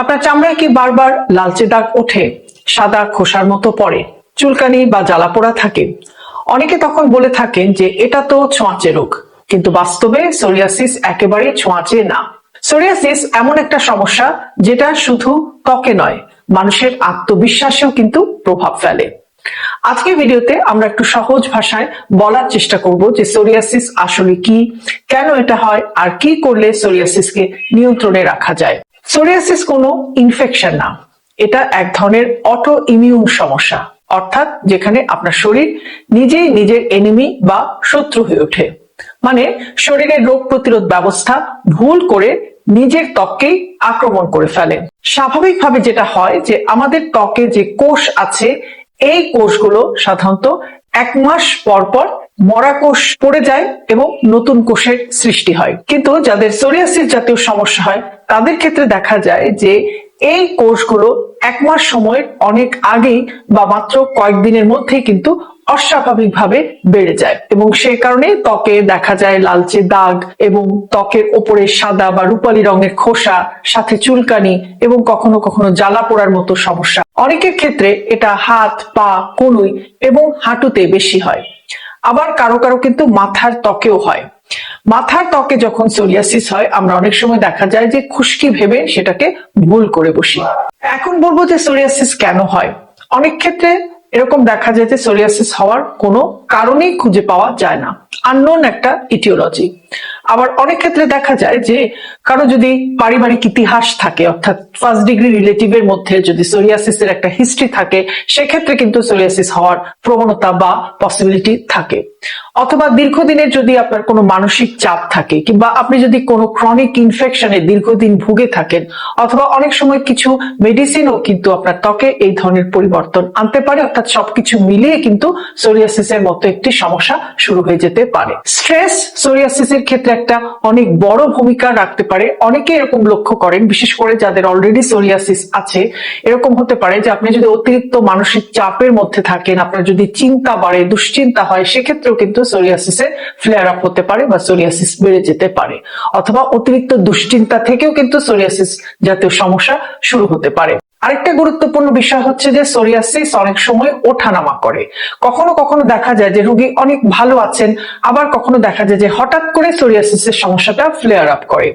আপনার চামড়ায় কি বারবার লালচে দাগ ওঠে, সাদা খোসার মতো পড়ে, চুলকানি বা জ্বালা পোড়া থাকে। অনেকে তখন বলে থাকেন যে এটা তো ছোঁয়াচে রোগ, কিন্তু বাস্তবে সোরিয়াসিস একেবারে ছোঁয়াচে না। সোরিয়াসিস এমন একটা সমস্যা যেটা শুধু ত্বকে নয়, মানুষের আত্মবিশ্বাসেও কিন্তু প্রভাব ফেলে। আজকে ভিডিওতে আমরা একটু সহজ ভাষায় বলার চেষ্টা করব যে সোরিয়াসিস আসলে কি, কেন এটা হয়, আর কি করলে সোরিয়াসিসকে নিয়ন্ত্রণে রাখা যায়। সোরিয়াসিস কোনো ইনফেকশন না। এটা এক ধরনের অটো ইমিউন সমস্যা। অর্থাৎ যেখানে আপনার শরীর নিজেই নিজের এনিমি বা শত্রু হয়ে ওঠে। মানে শরীরের রোগ প্রতিরোধ ব্যবস্থা ভুল করে নিজের ত্বককেই আক্রমণ করে ফেলে। স্বাভাবিকভাবে যেটা হয় যে আমাদের ত্বকে যে কোষ আছে, এই কোষগুলো সাধারণত এক মাস পর পর মরা কোষ পড়ে যায় এবং নতুন কোষের সৃষ্টি হয়। কিন্তু যাদের সোরিয়াসিস জাতীয় সমস্যা হয়, তাদের ক্ষেত্রে দেখা যায় যে এই কোষগুলো এক মাস সময়ের অনেক আগেই বা মাত্র কয়েকদিনের মধ্যেই কিন্তু অস্বাভাবিকভাবে বেড়ে যায়। এবং সেই কারণে ত্বকে দেখা যায় লালচে দাগ এবং ত্বকের ওপরে সাদা বা রূপালী রঙের খোসা, সাথে চুলকানি এবং কখনো কখনো জ্বালা পোড়ার মতো সমস্যা। অনেকের ক্ষেত্রে এটা হাত, পা, কনুই এবং হাঁটুতে বেশি হয়। আবার কারও কারও কিন্তু মাথার ত্বকেও হয়। মাথার ত্বকে যখন সোরিয়াসিস হয়, আমরা অনেক সময় দেখা যায় যে খুশকি ভেবে সেটাকে ভুল করে বসি। এখন বলব যে সোরিয়াসিস কেন হয়? অনেক ক্ষেত্রে এরকম দেখা যায় যে সোরিয়াসিস হওয়ার কোনো কারণেই খুঁজে পাওয়া যায় না। আননোন একটা ইটিওলজি। আবার অনেক ক্ষেত্রে দেখা যায় যে কারও যদি পারিবারিক ইতিহাস থাকে, অর্থাৎ ফার্স্ট ডিগ্রি রিলেটিভ এর মধ্যে যদি সোরিয়াসিসের একটা হিস্ট্রি থাকে, সেক্ষেত্রে কিন্তু সোরিয়াসিস হওয়ার প্রবণতা বা পসিবিলিটি থাকে। অথবা দীর্ঘদিনের যদি আপনার কোনো মানসিক চাপ থাকে, কিংবা আপনি যদি কোনো ক্রনিক ইনফেকশনে দীর্ঘদিন ভুগে থাকেন, অথবা অনেক সময় কিছু মেডিসিনও কিন্তু আপনার ত্বকে এই ধরনের পরিবর্তন আনতে পারে, অর্থাৎ সবকিছু মিলিয়ে কিন্তু সোরিয়াসিসের মতো একটি সমস্যা শুরু হয়ে যেতে পারে। স্ট্রেস সোরিয়াসিসের ক্ষেত্রে একটা অনেক বড় ভূমিকা রাখতে পারে। অনেকে এরকম লক্ষ্য করেন, বিশেষ করে যাদের অলরেডি সোরিয়াসিস আছে, এরকম হতে পারে যে আপনি যদি অতিরিক্ত মানসিক চাপের মধ্যে থাকেন, আপনার যদি চিন্তা বাড়ে, দুশ্চিন্তা হয় সেক্ষেত্রেও কিন্তু সোরিয়াসিসের ফ্লেয়ার আপ হতে পারে বা সোরিয়াসিস বেড়ে যেতে পারে। অথবা অতিরিক্ত দুশ্চিন্তা থেকেও কিন্তু সোরিয়াসিস জাতীয় সমস্যা শুরু হতে পারে। আরেকটা গুরুত্বপূর্ণ বিষয় হচ্ছে যে সোরিয়াসিস অনেক সময় ওঠানামা করে। কখনো কখনো দেখা যায় যে রোগী অনেক ভালো আছেন, আবার কখনো দেখা যায় যে হঠাৎ করে সোরিয়াসিসের সমস্যাটা ফ্লেয়ার আপ করে।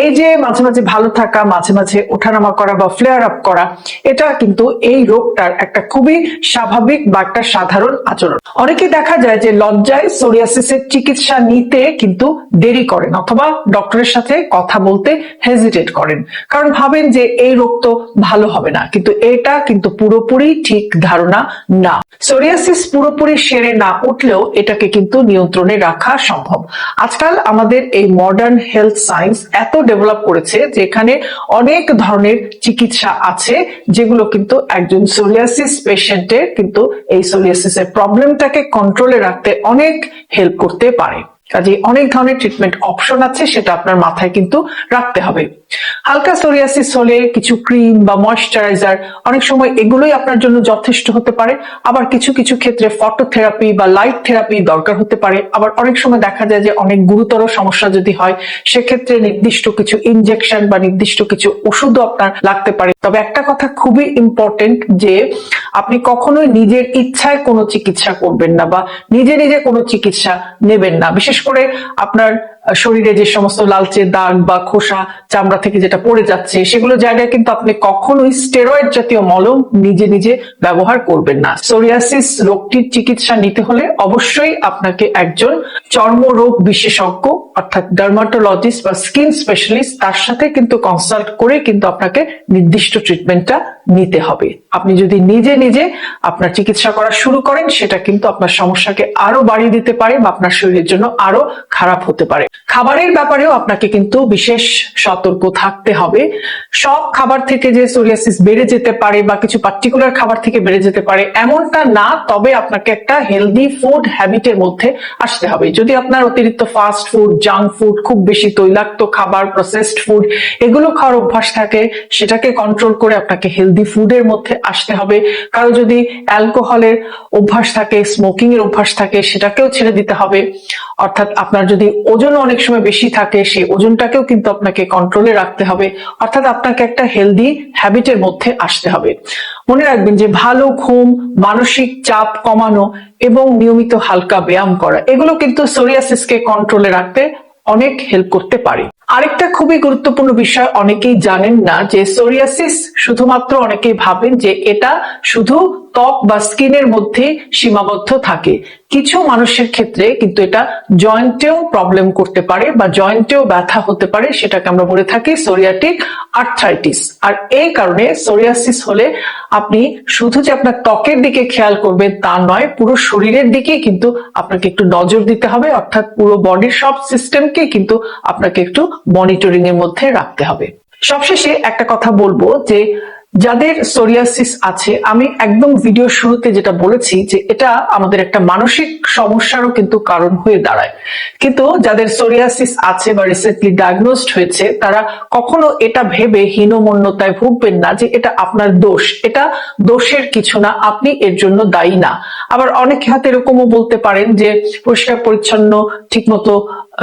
এই যে মাঝে মাঝে ভালো থাকা, মাঝে মাঝে ওঠানামা করা বা ফ্লেয়ার আপ করা, এটা কিন্তু এই রোগটার একটা খুবই স্বাভাবিক বা একটা সাধারণ আচরণ। অনেকে দেখা যায় যে লজ্জায় সোরিয়াসিসের চিকিৎসা নিতে কিন্তু দেরি করেন অথবা ডক্টরের সাথে কথা বলতে হেজিটেট করেন। কারণ ভাবেন যে এই রোগ তো ভালো হবে না। কিন্তু এটা কিন্তু পুরোপুরি ঠিক ধারণা না। সোরিয়াসিস পুরোপুরি সেরে না উঠলেও এটাকে কিন্তু নিয়ন্ত্রণে রাখা সম্ভব। আজকাল আমাদের এই মডার্ন হেলথ সায়েন্স এত ডেভেলপ করেছে যে এখানে অনেক ধরনের চিকিৎসা আছে যেগুলো কিন্তু একজন সোরিয়াসিস পেশেন্টের কিন্তু এই সোরিয়াসিসের প্রবলেমটাকে কন্ট্রোলে রাখতে অনেক হেল্প করতে পারে। কাজে অনেক ধরনের ট্রিটমেন্ট অপশন আছে, সেটা আপনার মাথায় কিন্তু রাখতে হবে। হালকা সোরিয়াসিস হলে কিছু ক্রিম বা ময়শ্চারাইজার অনেক সময় এগুলোই আপনার জন্য যথেষ্ট হতে পারে। আবার কিছু কিছু ক্ষেত্রে ফটোথেরাপি বা লাইট থেরাপি দরকার হতে পারে। আবার অনেক সময় দেখা যায় যে অনেক গুরুতর সমস্যা যদি হয়, সেক্ষেত্রে নির্দিষ্ট কিছু ইনজেকশন বা নির্দিষ্ট কিছু ওষুধও আপনার লাগতে পারে। তবে একটা কথা খুবই ইম্পর্টেন্ট যে আপনি কখনোই নিজের ইচ্ছায় কোনো চিকিৎসা করবেন না বা নিজে নিজে কোনো চিকিৎসা নেবেন না। বিশেষ করে আপনার শরীরে যে সমস্ত লালচে দাগ বা খোসা চামড়া থেকে যেটা পড়ে যাচ্ছে, সেগুলো জায়গায় কিন্তু আপনি কখনোই স্টেরয়েড জাতীয় মলম নিজে নিজে ব্যবহার করবেন না। সোরিয়াসিস রোগটির চিকিৎসা নিতে হলে অবশ্যই আপনাকে একজন চর্মরোগ বিশেষজ্ঞ অর্থাৎ ডার্মাটোলজিস্ট বা স্কিন স্পেশালিস্ট তার সাথে কিন্তু কনসাল্ট করে কিন্তু আপনাকে নির্দিষ্ট ট্রিটমেন্টটা নিতে হবে। আপনি যদি নিজে নিজে আপনার চিকিৎসা করা শুরু করেন, সেটা কিন্তু আপনার সমস্যাকে আরও বাড়িয়ে দিতে পারে বা আপনার শরীরের জন্য আরও খারাপ হতে পারে। খাবারের ব্যাপারেও আপনাকে কিন্তু বিশেষ সতর্ক থাকতে হবে। সব খাবার থেকে যে সোরিয়াসিস বেড়ে যেতে পারে বা কিছু পার্টিকুলার খাবার থেকে বেড়ে যেতে পারে, এমনটা না, তবে আপনাকে একটা হেলদি ফুড হ্যাবিটের মধ্যে আসতে হবে। যদি আপনার অতিরিক্ত ফাস্ট ফুড জাঙ্ক ফুড খুব বেশি তৈলাক্ত খাবার প্রসেসড ফুড এগুলো খাওয়ার অভ্যাস থাকে, সেটাকে কন্ট্রোল করে আপনাকে হেলদি ফুডের মধ্যে আসতে হবে। কারও যদি অ্যালকোহলের অভ্যাস থাকে স্মোকিং এর অভ্যাস থাকে, সেটাকেও ছেড়ে দিতে হবে। অর্থাৎ আপনার যদি ওজন অনেক সময় বেশি থাকে, সেই ওজনটাকেও কিন্তু আপনাকে কন্ট্রোলে রাখতে হবে। অর্থাৎ আপনাকে একটা হেলদি হ্যাবিটের মধ্যে আসতে হবে। মনে রাখবেন যে ভালো ঘুম, মানসিক চাপ কমানো এবং নিয়মিত হালকা ব্যায়াম করা, এগুলো কিন্তু সোরিয়াসিসকে কন্ট্রোলে রাখতে অনেক হেল্প করতে পারে। আরেকটা খুবই গুরুত্বপূর্ণ বিষয় অনেকেই জানেন না যে সোরিয়াসিস শুধুমাত্র অনেকেই ভাবেন যে এটা শুধু ত্বক বা স্কিনের মধ্যে সীমাবদ্ধ থাকে। কিছু মানুষের ক্ষেত্রে কিন্তু এটা জয়েন্টেও প্রবলেম করতে পারে বা জয়েন্টেও ব্যথা হতে পারে, সেটাকে আমরা বলে থাকি সোরিয়াটিক আর্থ্রাইটিস আর এই কারণে সোরিয়াসিস হলে আপনি শুধু যে আপনার ত্বকের দিকে খেয়াল করবেন তা নয়, পুরো শরীরের দিকে কিন্তু আপনাকে একটু নজর দিতে হবে, অর্থাৎ পুরো বডির সব সিস্টেমকে কিন্তু আপনাকে একটু মনিটরিং এর মধ্যে রাখতে হবে। সবশেষে একটা কথা বলব যে যাদের সোরিয়াসিস আছে, আমি একদম ভিডিও শুরুতে যেটা বলেছি যে এটা আমাদের একটা মানসিক সমস্যারও কিন্তু কারণ হয়ে দাঁড়ায়। কিন্তু যাদের সোরিয়াসিস আছে বা রিসেন্টলি ডায়াগনোসড হয়েছে, তারা কখনো এটা ভেবে হীনমন্যতায় ভুগবেন না যে এটা আপনার দোষ। এটা দোষের কিছু না, আপনি এর জন্য দায়ী না। আবার অনেক হাতে এরকমও বলতে পারেন যে পরিষ্কার পরিচ্ছন্ন ঠিকমতো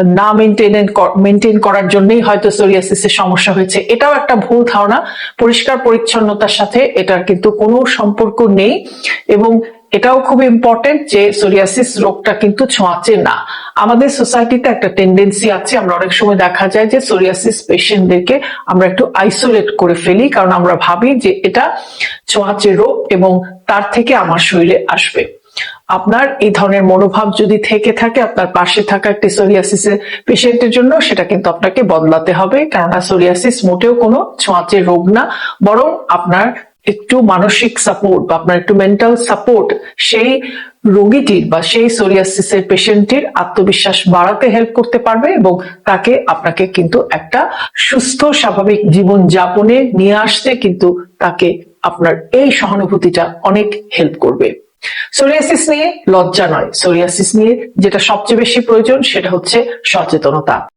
না মেনটেন মেনটেন করার জন্যই হয়তো সোরিয়াসিসের সমস্যা হয়েছে। এটাও একটা ভুল ধারণা। পরিষ্কার পরিচ্ছন্নতার সাথে এটার কিন্তু কোনো সম্পর্ক নেই। এবং এটাও খুব ইম্পর্টেন্ট যে সোরিয়াসিস রোগটা কিন্তু ছোঁয়াচে না। আমাদের সোসাইটিতে একটা টেন্ডেন্সি আছে। আমরা অনেক সময় দেখা যায় যে সোরিয়াসিস পেশেন্টদেরকে আমরা একটু আইসোলেট করে ফেলি। কারণ আমরা ভাবি যে এটা ছোঁয়াচে রোগ এবং তার থেকে আমার শরীরে আসবে। আপনার এই ধরনের মনোভাব যদি থেকে থাকে, আপনার পাশে থাকা একটি সোরিয়াসিসের পেশেন্টের জন্য সেটা কিন্তু আপনাকে বদলাতে হবে। কেননা সোরিয়াসিস মোটেও কোনো ছোঁয়াচে রোগ না, বরং আপনার একটু মানসিক সাপোর্ট বা আপনার একটু মেন্টাল সাপোর্ট সেই রোগীটির বা সেই সোরিয়াসিসের পেশেন্টের আত্মবিশ্বাস বাড়াতে হেল্প করতে পারবে এবং তাকে আপনাকে কিন্তু একটা সুস্থ, স্বাভাবিক জীবন যাপনে নিয়ে আসতে কিন্তু তাকে আপনার এই সহানুভূতিটা অনেক হেল্প করবে। সোরিয়াসিস নিয়ে লজ্জা নয়। সোরিয়াসিস নিয়ে যেটা সবচেয়ে বেশি প্রয়োজন সেটা হচ্ছে সচেতনতা।